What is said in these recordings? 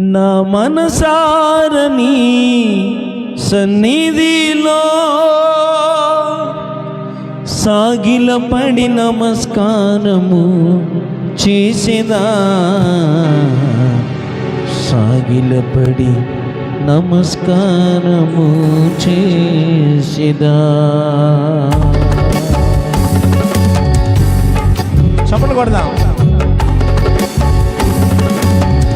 నా మనసారని సన్నిధిలో సాగిల పడి నమస్కారము చేసేదా? సాగిల పడి నమస్కారము చేసేదా? చప్పట్లు కొడదాం.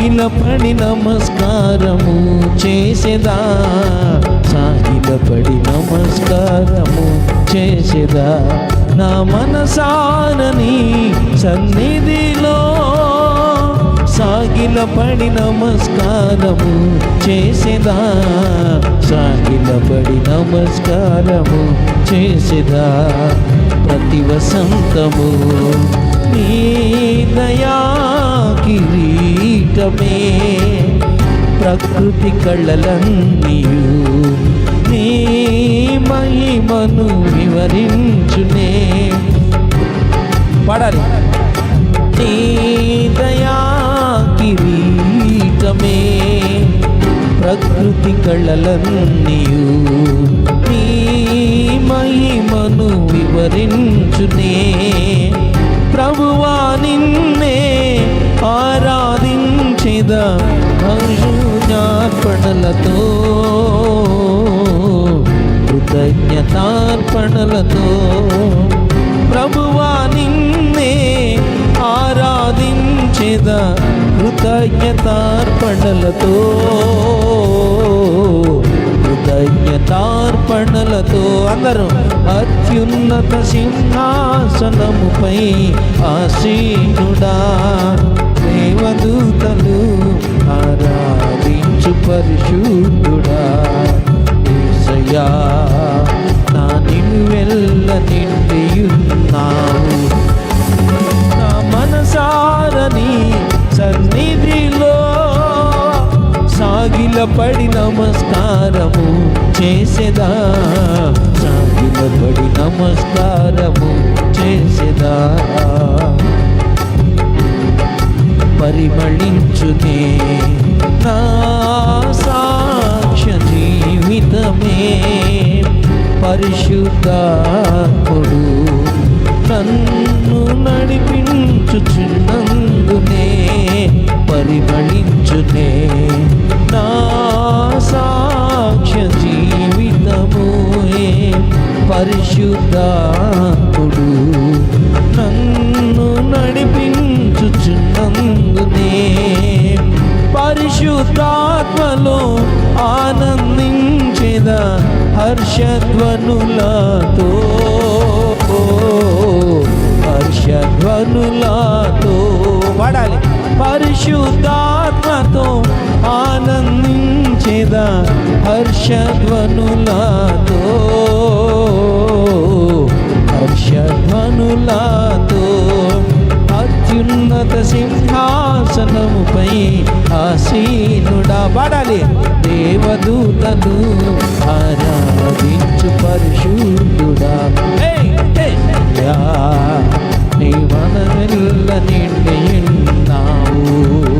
సాగిలపడి నమస్కారము చేసేదా? సాగిలపడి నమస్కారము చేసేదా? నా మనసారని సన్నిధిలో సాగిలపడి నమస్కారము చేసేదా? సాగిలపడి నమస్కారము చేసేదా? ప్రతి వసంతము నీ దయా కిరీటమే ప్రకృతి కళ్ళలన్నీయు నీ మహిమను వివరించునే. పాడాలి. నీ దయా కిరీటమే ప్రకృతి కళ్ళలన్నీయు నీ మహిమను వివరించునే. ప్రభువా నిన్నే ఆరాధించేదా జ్ఞాపణలతో కృతజ్ఞతార్పణలతో? ప్రభువా నిన్నే ఆరాధించేద కృతజ్ఞతార్పణలతో? కృతజ్ఞతార్పణలతో అందరూ అత్యున్నత సింహాసనముపై ఆసీనుడా దేవదూతలు ఆరాధించు పరిశుద్ధుడా. యేసయ్యా నా నిలువెల్ల నిండియున్నావు. నా మనసారని సన్నిధిలో సాగిలపడి నమస్కారము చేసేదా? సాగిలపడి నమస్కారము చేసేదా? పరిమళించుతే నా సాక్ష్య జీవితమే పరిశుద్ధ హర్షధ్వనులాతో హర్షధ్వనులాతో అత్యున్నత సింహాసనముపై ఆసీనుడా పడాలి. దేవదూతలు ఆరాధించు పరిశుద్ధుడా. ఏయ్, ఏయ్. నీ మనమెల్ల నిండి ఉన్నావు.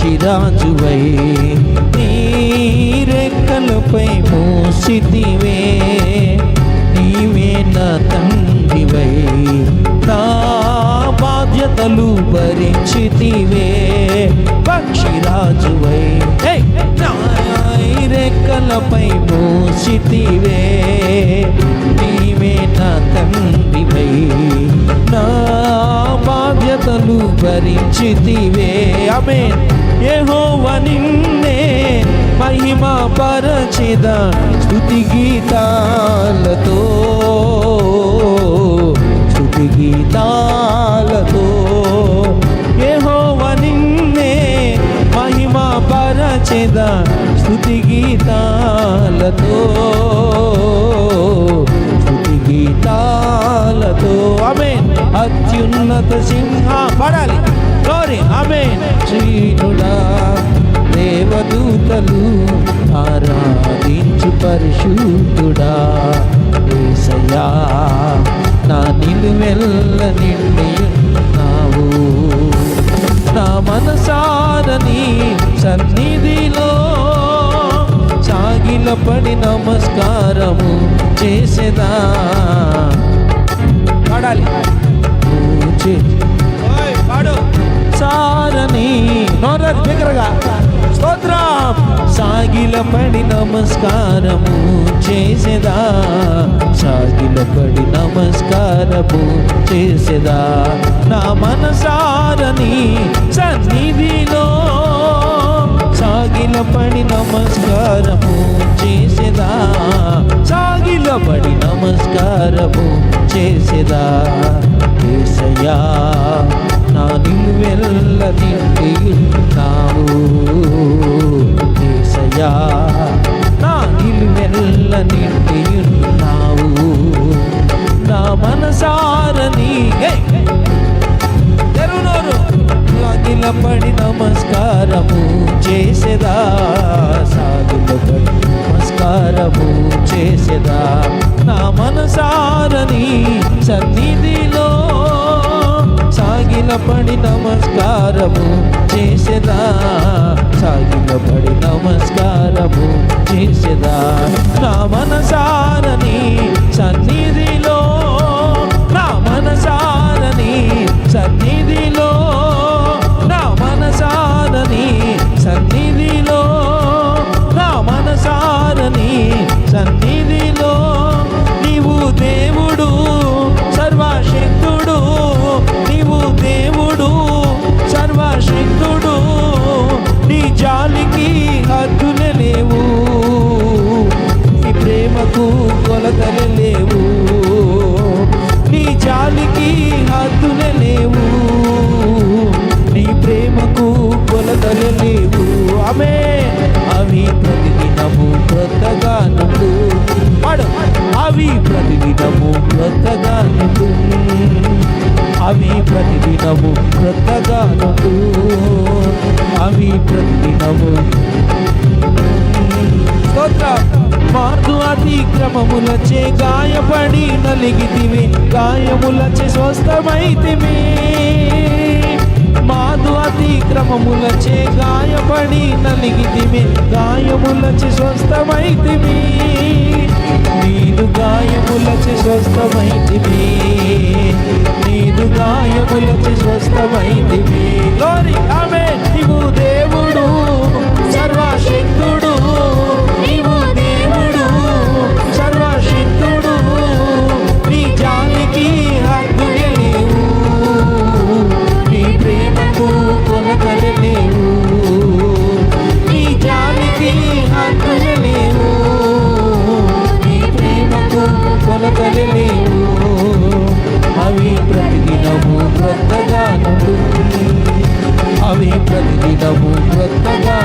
పక్షిరాజువై నీ రెక్కలపై మోసిదివే నీవే నా తండ్రివై. నా బాధ్యతలు భరించితివే పక్షిరాజువై. రెక్కలపై మోసితివే నీవే నా తండ్రివై. నా బాధ్యతలు భరించితివే. ఆమెన్. యెహోవ నిన్నే మహిమ పరచిద స్థుతి గీతాలతో. స్థుతి గీతాలతో. యెహోవ నిన్నే మహిమ పరచిద స్థుతి గీతాలతో. స్థుతి గీతాలతో. ఆమె అత్యున్నత సింహ పడాలి. గౌరీ ఆమె శ్రీనుడా దేవదూతలు ఆరాధించు పరిశుద్ధుడా. ఏసయ్యా నా నిలువెల్ల నిండి ఉన్నావు. నా మనసారని సన్నిధిలో సాగిలపడి నమస్కారము చేసేదా. పాడాలి. నోరది బిగ్గరగా స్తోత్రం సాగిలపడి నమస్కారము చేసేదా? సాగిలపడి నమస్కారము చేసేదా? నా మనసారని సన్నిధిలో సాగిలపడి నమస్కారము చేసేదా? సాగిలపడి నమస్కారము చేసేదా? ఏసయ్యా నా నిలువెల్ల నిండి ఉన్నావు ఏసయ్యా నా నిలువెల్ల నిండి నా మనసారని తెరునోరు సాగిలపడి నమస్కారము చేసేదా? సాగిలపడి నమస్కారము చేసేదా? నా మనసారని సన్నిధిలో సాగిలపడి నమస్కారము చేసేదా? సాగిలపడి నమస్కారము చేసేదా? నా మనసారని సన్నిధిలో నా మనసారని సన్నిధిలో నా మనసారని సన్నిధిలో నా మనసారని సన్నిధిలో. సర్వశక్తుడు నీ జాలికి హద్దులే లేవు. నీ ప్రేమకు కొలతలే లేవు. ప్రతిదినము క్రొత్తగా అవి ప్రతిదినము. స్తోత్రం. మార్గు అతిక్రమములచే గాయపడి నలిగితివి గాయములచే స్వస్థమైతివి. మాదు అతిక్రమములచే గాయపడి నలిగితివి గాయములచే స్వస్థమైతివి. నీదు గాయములచే స్వస్థమైతివి. నీదు గాయములచే స్వస్థమైతివి. నీవు దేవుడు సర్వశక్తుడు. కొలతలే అవి ప్రతిదినము క్రొత్తగా అవి ప్రతిదినము క్రొత్తగా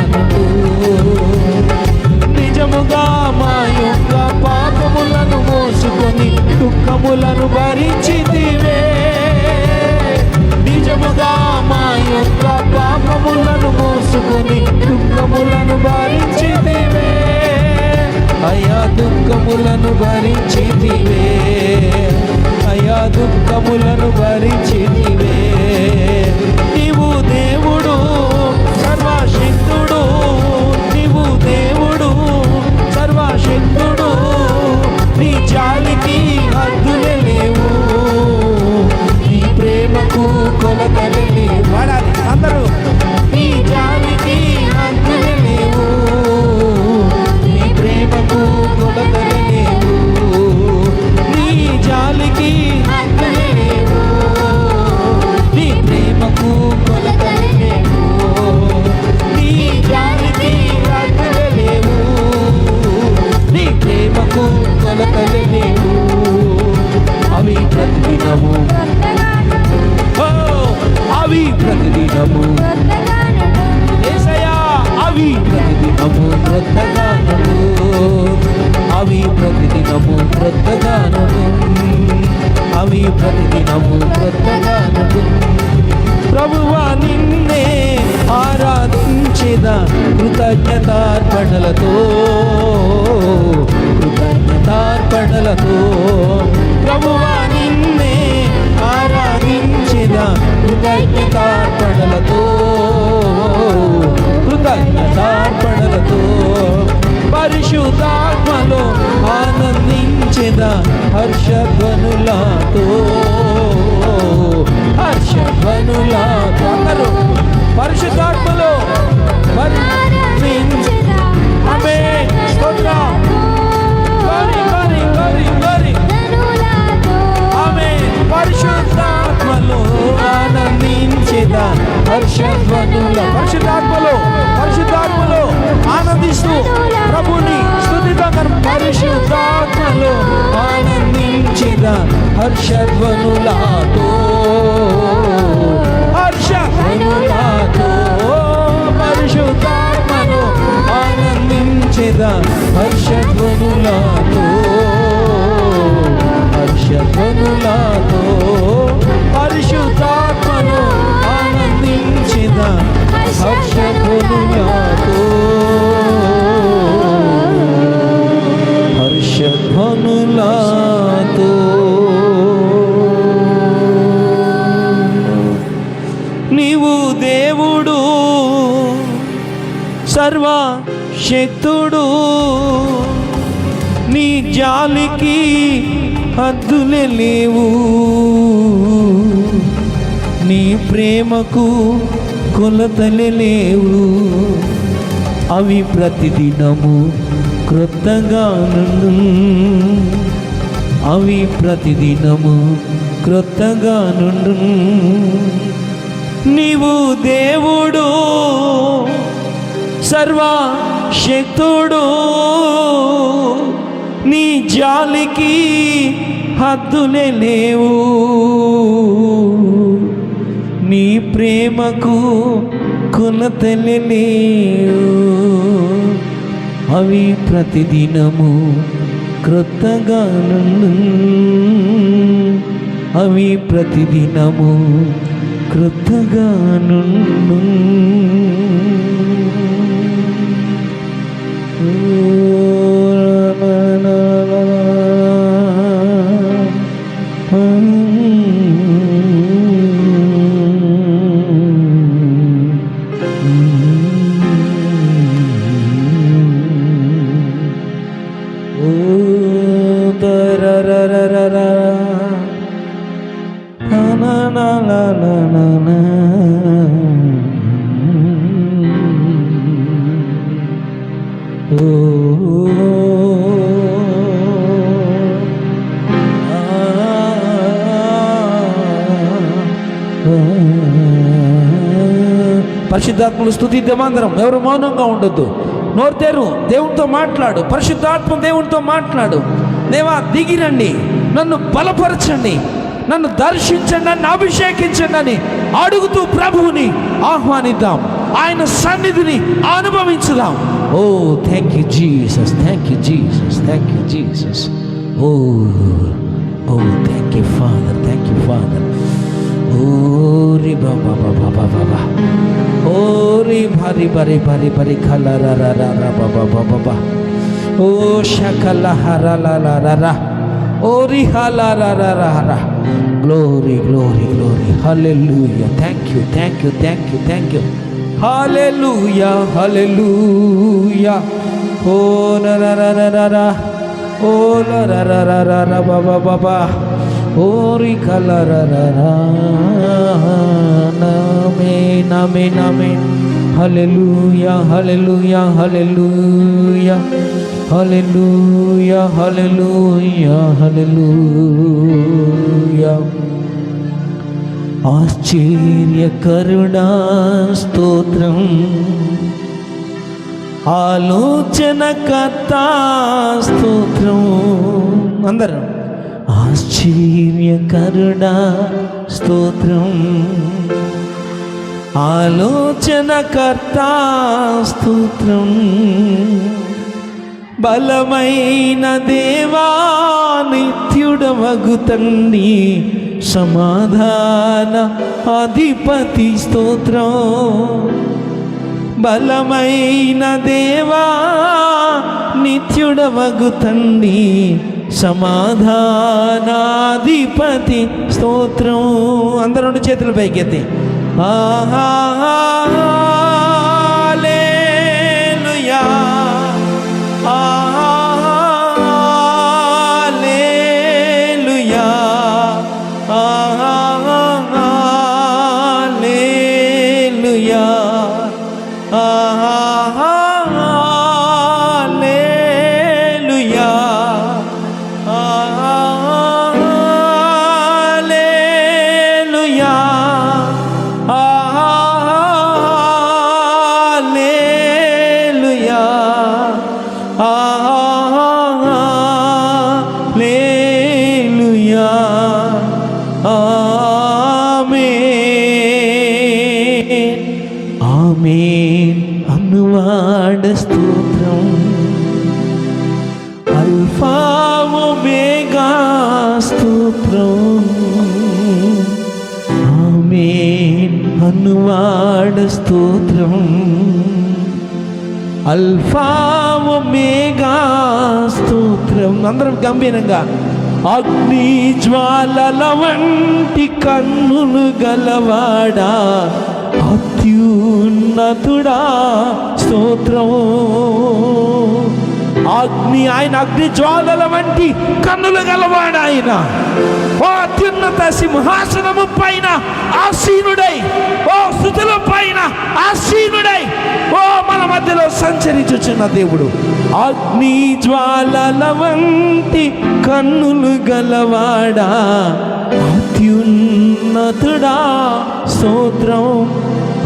దుఃఖములను భరించితివే. అయా దుఃఖములను భరించితివే. నీవు దేవుడు సర్వశక్తుడు నీవు దేవుడు సర్వశక్తుడు నీ జాలికి హద్దులే లేవు. నీ ప్రేమకు కొలతలే లేవు. ఆనందించేద హర్షధ్వనుల పరిశుద్ధాత్మలో పరిశుద్ధాత్మలో ఆనందిస్తూ ప్రభుని స్థుతితంగా పరిశుద్ధాత్మలో ఆనందించేద హర్షధ్వనులతో హర్షధ్వనులతో పరిశుద్ధాత్మను ఆనందించేద హర్షధ్వనులతో హర్షధ్వనులతో జాలికి హద్దులే లేవు. నీ ప్రేమకు కొలతలే లేవు. అవి ప్రతిదినము క్రొత్తగా అవి ప్రతిదినము క్రొత్తగా నుండు నీవు దేవుడు సర్వ శక్తుడు నీ జాలికి హద్దులే లేవు. నీ ప్రేమకు కొలతలే లేవు. అవి ప్రతిదినము క్రొత్తగా అవి ప్రతిదినము క్రొత్తగా నుండు పరిశుద్ధాత్మలు స్థుతిద్దామందరం ఎవరు మౌనంగా ఉండొద్దు. నోరుతేరు దేవునితో మాట్లాడు. పరిశుద్ధాత్మ దేవునితో మాట్లాడు. దేవా దిగిరండి. నన్ను బలపరచండి. నన్ను దర్శించండి. నన్ను అభిషేకించండి. అని అడుగుతూ ప్రభువుని ఆహ్వానిద్దాం. ఆయన సన్నిధిని అనుభవించుదాం. ఓ thank you Jesus thank you Jesus thank you Jesus oh oh thank you father thank you father ওরে বাবা বাবা বাবা বাবা ওরে ভারি ভারি ভারি ভারি খালা রা রা রা রা বাবা বাবা বা ও শাখালা হারা লা লা রা রা ওরি হালা রা রা রা রা glory glory glory hallelujah thank you thank you thank you thank you hallelujah hallelujah ও রা রা রা রা রা ও রা রা রা রা রা বাবা বাবা బాబా ఓరి కలరరా నమే నమే నమే. హల్లెలూయా హల్లెలూయా హల్లెలూయా. హల్లెలూయా హల్లెలూయా హల్లెలూయా. ఆశ్చర్య కరుణా స్తోత్రం. ఆలోచన కథా స్తోత్రం. అందరం. ఆశ్చర్యకరుడా స్తోత్రం. ఆలోచనకర్త స్తోత్రం. బలమైన దేవా నిత్యుడవగు తండ్రి సమాధాన అధిపతి స్తోత్రం. బలమైన దేవా నిత్యుడవగు తండ్రి సమాధానాధిపతి స్తోత్రం. అందరూ రెండు చేతులు పైకెత్తి. ఆహా ఆమేన్ అనువాడ స్తోత్రం. అల్ఫాము మేఘా స్తోత్రం. అందరం గంభీరంగా. అగ్ని జ్వాలల వంటి కన్నులు గలవాడా? అత్యున్నతుడా స్తోత్రం. అగ్ని ఆయన అగ్ని జ్వాలల వంటి కన్నులు గలవాడు ఆయన. ఓ అత్యున్నత సింహాసనము పైన ఆసీనుడై ఓ స్థుతుల పైన ఆసీనుడై ఓ మన మధ్యలో సంచరించుచున్న దేవుడు. అగ్ని జ్వాలల వంటి కన్నులు గలవాడా? అత్యున్నతుడా స్తోత్రం.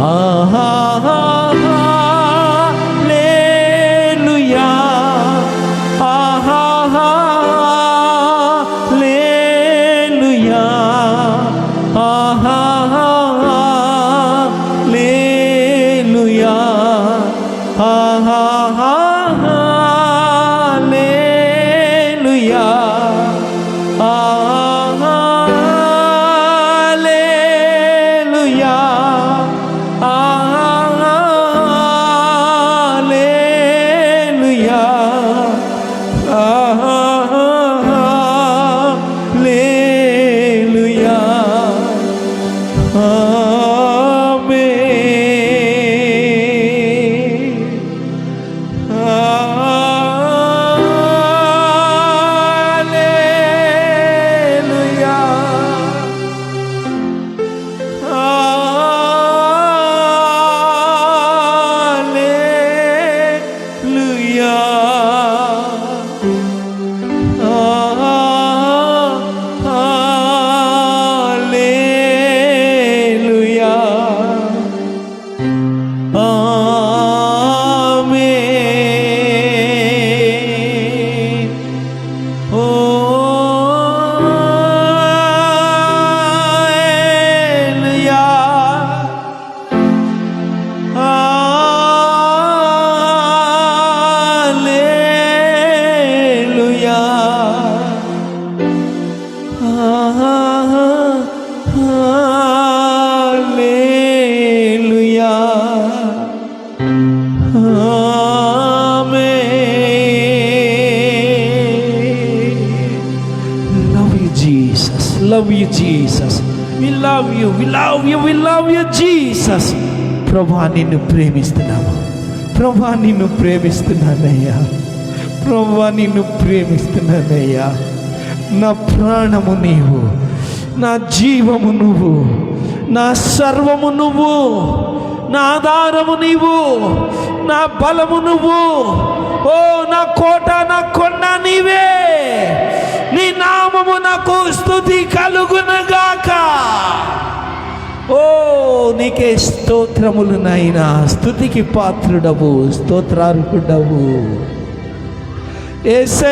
ఆహా నిన్ను ప్రేమిస్తున్నాము. ప్రభా నిన్ను ప్రేమిస్తున్నానయ్యా. ప్రభా నిన్ను ప్రేమిస్తున్నానయ్యా. నా ప్రాణము నీవు నా జీవము నువ్వు నా సర్వము నువ్వు నా ఆధారము నీవు నా బలము నువ్వు. ఓ నా కోట నా కొండ నీవే. నీ నామము నాకు స్థుతి కలుగునగాక. ఓ నీకే స్తోత్రములు నాయనా. స్థుతికి పాత్రుడవు స్తోత్రార్హుడవు. ఏసు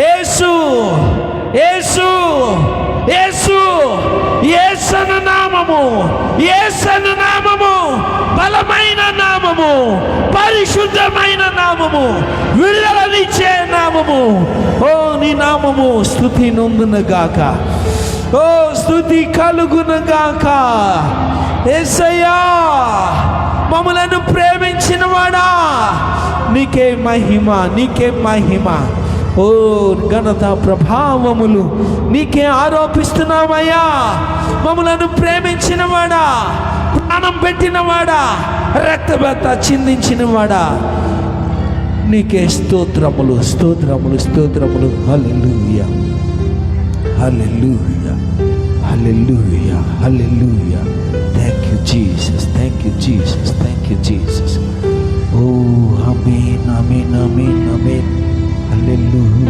యేసు ఏసు ఏసన నామము ఏసన నామము బలమైన నామము పరిశుద్ధమైన నామము విడుదలనిచ్చే నామము. ఓ నీ నామము స్థుతి నొందునగాక. ఓ స్థుతి కలుగునుగాక. ఏసయ్యా మమ్మలను ప్రేమించిన వాడా నీకే మహిమ నీకే మహిమ. ఓ ఘనత ప్రభావములు నీకే ఆరోపిస్తున్నామయ్యా మమ్మలను ప్రేమించిన వాడా ప్రాణం పెట్టిన వాడా రక్తబెత్త చిందించిన వాడా నీకే స్తోత్రములు స్తోత్రములు స్తోత్రములు. హల్లెలూయా. హల్లెలూయా. Hallelujah. Hallelujah. Thank you, Jesus. Thank you, Jesus. Thank you, Jesus. Oh, Amen. Amen. Amen. Amen. Hallelujah.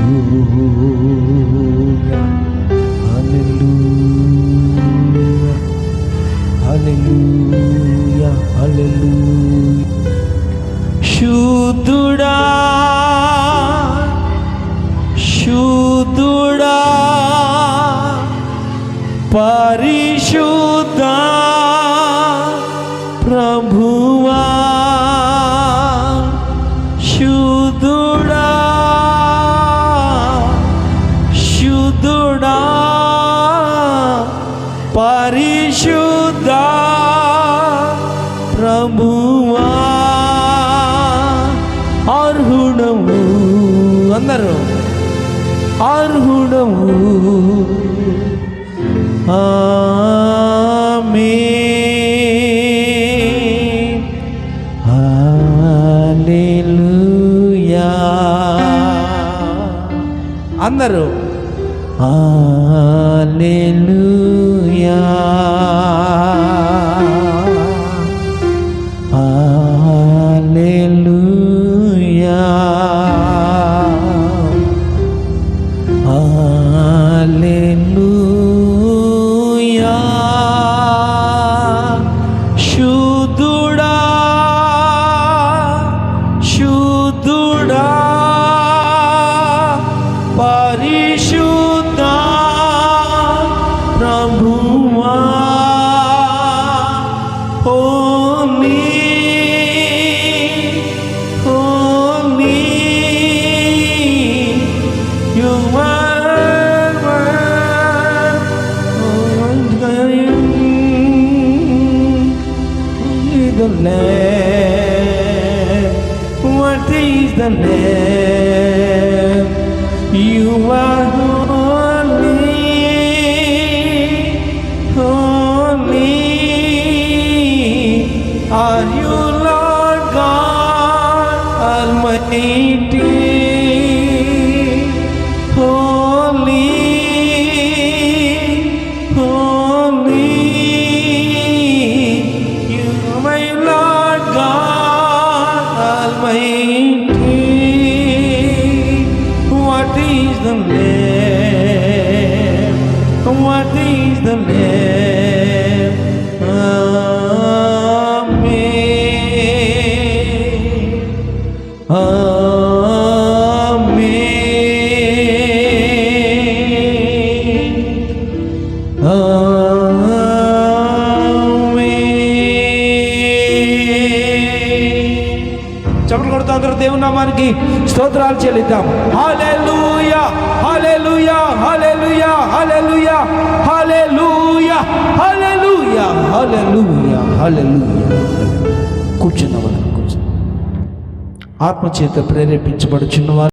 Hallelujah. Hallelujah. Hallelujah. শুধু అందరూ Hallelujah. The ఆత్మచేత ప్రేరేపించబడుచున్నవారు